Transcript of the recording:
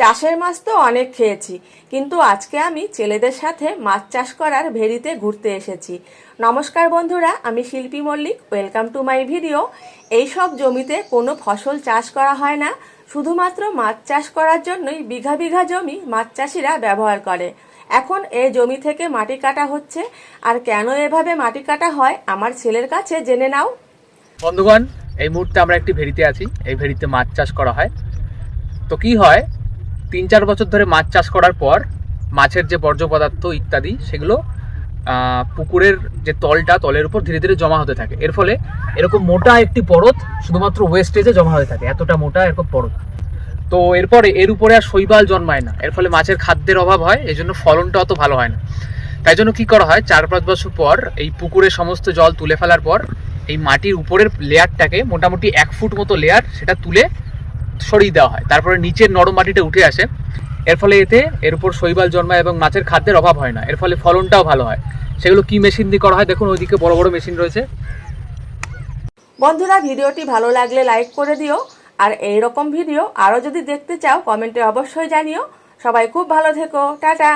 চাষের মাছ তো অনেক খেয়েছি, কিন্তু আজকে আমি ছেলেদের সাথে মাছ চাষ করার ভেরিতে ঘুরতে এসেছি। নমস্কার বন্ধুরা, আমি Shilpi Mallick, welcome to my video. এই সব জমিতে কোনো ফসল চাষ করা হয় না, শুধুমাত্র মাছ চাষ করার জন্যই বিঘা বিঘা জমি মাছ চাষিরা ব্যবহার করে। এখন এ জমি থেকে মাটি কাটা হচ্ছে, আর কেন এভাবে মাটি কাটা হয় আমার ছেলের কাছে জেনে নাও। বন্ধুগণ, এই মুহূর্তে আমরা একটি ভেরিতে আছি, এই ভেরিতে মাছ চাষ করা হয়। তো কি হয় তিন চার বছর ধরে মাছ চাষ করার পর, মাছের যে বর্জ্য পদার্থ ইত্যাদি, সেগুলো পুকুরের যে তলটা, তলের উপর ধীরে ধীরে জমা হতে থাকে। এর ফলে এরকম মোটা একটি পরত শুধুমাত্র ওয়েস্টেজে জমা হতে থাকে, এতটা মোটা এরকম পরত। তো এরপরে এর উপরে আর শৈবাল জন্মায় না। এর ফলে মাছের খাদ্যের অভাব হয় এই জন্য ফলনটা অত ভালো হয় না। তাই জন্য কী করা হয় চার পাঁচ বছর পর এই পুকুরের সমস্ত জল তুলে ফেলার পর, এই মাটির উপরের লেয়ারটাকে মোটামুটি এক ফুট মতো লেয়ার সেটা তুলে সরিয়ে দেওয়া হয়। তারপরে নিচের নরম মাটিটা উঠে আসে। এর ফলে এতে এর উপর শৈবাল জন্মায় এবং মাছের খাদ্যের অভাব হয় না। এর ফলে ফলনটাও ভালো হয়। সেগুলো কি মেশিন দিয়ে করা হয়? দেখুন, ওইদিকে বড় বড় মেশিন রয়েছে। বন্ধুরা, ভিডিওটি ভালো লাগলে লাইক করে দিও। আর এই রকম ভিডিও আরও যদি দেখতে চাও কমেন্টে অবশ্যই জানিও। সবাই খুব ভালো থেকো। টাটা!